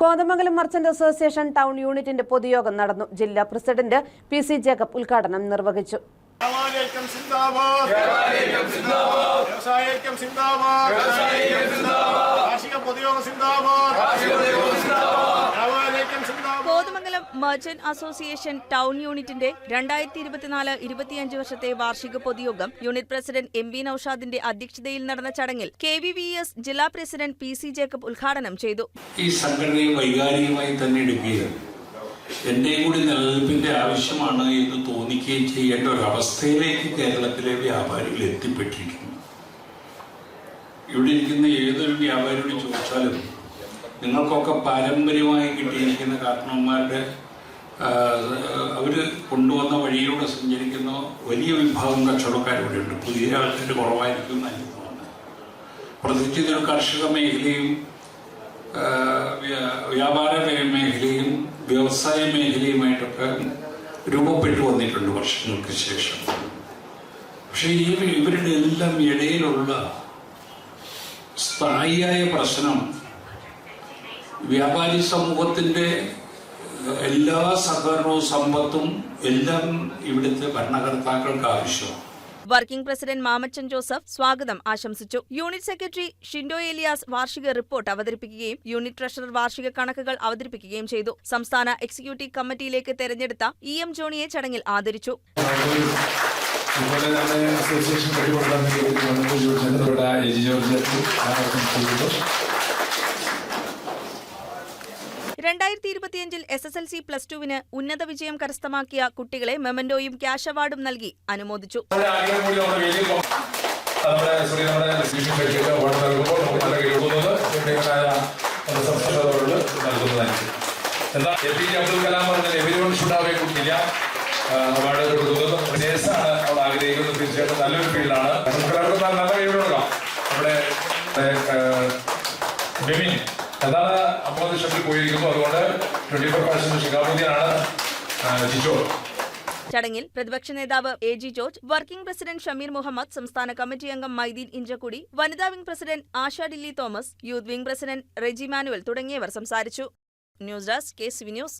Kothamangalam merchant association town യൂണിറ്റിന്റെ പൊതുയോഗം നടന്നു. ജില്ലാ പ്രസിഡന്റ് പി സി ജേക്കബ് ഉദ്ഘാടനം നിർവഹിച്ചു. കാർഷിക പൊതുയോഗം സിന്ദാബാദ്. വ്യാപാരിഐക്യം സിന്ദാബാദ് കോതമംഗലം മർച്ചന്റ് അസോസിയേഷൻ ടൗൺ യൂണിറ്റിന്റെ രണ്ടായിരത്തി ഇരുപത്തിനാല് ഇരുപത്തിയഞ്ച് വർഷത്തെ വാർഷിക പൊതുയോഗം യൂണിറ്റ് പ്രസിഡന്റ് എം വി നൌഷാദിന്റെ അധ്യക്ഷതയിൽ നടന്ന ചടങ്ങിൽ കെ വി വി എസ് ജില്ലാ പ്രസിഡന്റ് പി സി ജേക്കബ് ഉദ്ഘാടനം ചെയ്തു. ഈ സംഘടനയെ വൈകാരികമായി തന്നെ എടുക്കുകയും എന്റെയും കൂടി നിലനിൽപ്പിന്റെ ആവശ്യമാണ് എന്ന് തോന്നിക്കുകയും ചെയ്യേണ്ട ഒരു അവസ്ഥയിലേക്ക് കേരളത്തിലെ വ്യാപാരികൾ എത്തിപ്പെട്ടിരിക്കുന്നു. ഇവിടെ ഇരിക്കുന്ന ഏതൊരു വ്യാപാരിയോട് ചോദിച്ചാലും നിങ്ങൾക്കൊക്കെ പാരമ്പര്യമായി കിട്ടിയിരിക്കുന്ന കാരണവന്മാരുടെ അവർ കൊണ്ടുവന്ന വഴിയിലൂടെ സഞ്ചരിക്കുന്ന വലിയ വിഭാഗം കച്ചവടക്കാരിവിടെയുണ്ട് പുതിയ ആൾക്കാർ കുറവായിരിക്കും എന്നാണ് പ്രത്യേകിച്ച് ഇതൊരു കാർഷിക മേഖലയും വ്യാപാര മേഖലയും വ്യവസായ മേഖലയുമായിട്ടൊക്കെ രൂപപ്പെട്ടു വന്നിട്ടുണ്ട് വർഷങ്ങൾക്ക് ശേഷം. പക്ഷേ ഈ ഇവരുടെ എല്ലാം ഇടയിലുള്ള സ്ഥായിയായ പ്രശ്നം വ്യാപാരി സമൂഹത്തിന്റെ എല്ലാ സഹകരണവും സമ്പത്തും എല്ലാം ഇവിടുത്തെ ഭരണകർത്താക്കൾക്ക് ആവശ്യമാണ്. വർക്കിംഗ് പ്രസിഡന്റ് മാമച്ചൻ ജോസഫ് സ്വാഗതം ആശംസിച്ചു. യൂണിറ്റ് സെക്രട്ടറി ഷിൻഡോ ഏലിയാസ് വാർഷിക റിപ്പോർട്ട് അവതരിപ്പിക്കുകയും യൂണിറ്റ് ട്രഷറർ വാർഷിക കണക്കുകൾ അവതരിപ്പിക്കുകയും ചെയ്തു. സംസ്ഥാന എക്സിക്യൂട്ടീവ് കമ്മിറ്റിയിലേക്ക് തെരഞ്ഞെടുത്ത ഇ എം ജോണിയെ ചടങ്ങിൽ ആദരിച്ചു. അസോസിയേഷൻ പരിപാടികൾ ഇവിടെ എജി ജോർജ് ചെയ്യുന്നു രണ്ടായിരത്തി ഇരുപത്തിയഞ്ചിൽ S S L C plus ടുവിന് ഉന്നത വിജയം കരസ്ഥമാക്കിയ കുട്ടികളെ മെമന്റോയും ക്യാഷ് അവാർഡും നൽകി അനുമോദിച്ചു. Abdul Kalam everyone should have നല്ലൊരു ഫീൽഡാണ്. നല്ല കൊടുക്കാം നമ്മുടെ അതാണ് അമ്പത് ലക്ഷത്തിൽ പോയിരിക്കുന്നു അതുകൊണ്ട് ട്വന്റി ഫോർ പെർസെന്റ് ഷിക്കാബുദ്ദീനാണ് ജിജോ. ചടങ്ങിൽ പ്രതിപക്ഷ നേതാവ് A G George working president Shameer Muhammad സംസ്ഥാന കമ്മിറ്റി അംഗം മൈദീൻ ഇഞ്ചക്കുടി വനിതാ wing president Asha Dilly Thomas youth wing president Reji Manuel തുടങ്ങിയവർ സംസാരിച്ചു. News desk K C news.